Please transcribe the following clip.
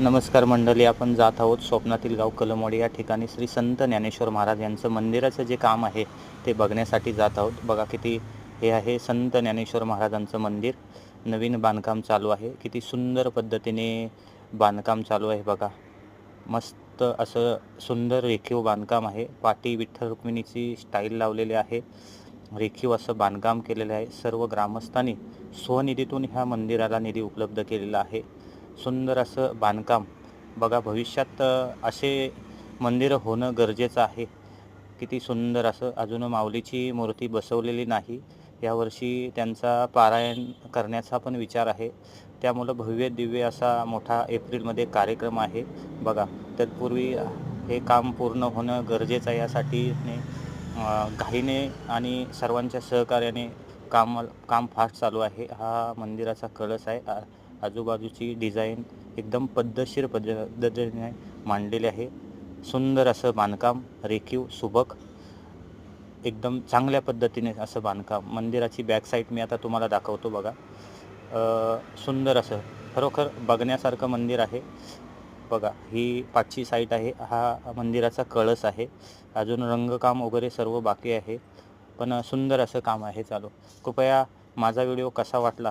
नमस्कार मंडळी आपण जात आहोत स्वप्नातील गाव कलमवाडी. या ठिकाणी श्री संत ज्ञानेश्वर महाराज यांचं मंदिराचं जे काम आहे ते बघण्यासाठी जात आहोत. बघा किती हे आहे संत ज्ञानेश्वर महाराजांचं मंदिर. नवीन बांधकाम चालू आहे. किती सुंदर पद्धतीने बांधकाम चालू आहे बघा. मस्त असं सुंदर रेखीव बांधकाम आहे. पाटी विठ्ठल रुक्मिणीची स्टाईल लावलेली आहे. रेखीव असं बांधकाम केलेलं आहे. सर्व ग्रामस्थांनी स्वनिधीतून ह्या मंदिराला निधी उपलब्ध केलेला आहे. सुंदर असं बांधकाम. बघा भविष्यात असे मंदिरं होणं गरजेचं आहे. किती सुंदर असं अजून माऊलीची मूर्ती बसवलेली नाही. यावर्षी त्यांचा पारायण करण्याचा पण विचार आहे. त्यामुळं भव्य दिव्य असा मोठा एप्रिलमध्ये कार्यक्रम आहे. बघा तत्पूर्वी हे काम पूर्ण होणं गरजेचं आहे. यासाठी ने, घाईने आणि सर्वांच्या सहकार्याने काम काम फास्ट चालू आहे. हा मंदिराचा कळस आहे. आजूबाजूची डिझाईन एकदम पद्धतशीर पद्धतीने मांडलेली आहे. सुंदर असं बांधकाम रेखीव सुबक एकदम चांगल्या पद्धतीने असं बांधकाम. मंदिराची बॅक साईड मी आता तुम्हाला दाखवतो बघा. सुंदर असं खरोखर बघण्यासारखं मंदिर आहे. बघा ही पाचची साईट आहे. हा मंदिराचा कळस आहे. अजून रंगकाम वगैरे सर्व बाकी आहे. पण सुंदर असं काम आहे चालू. कृपया माझा व्हिडिओ कसा वाटला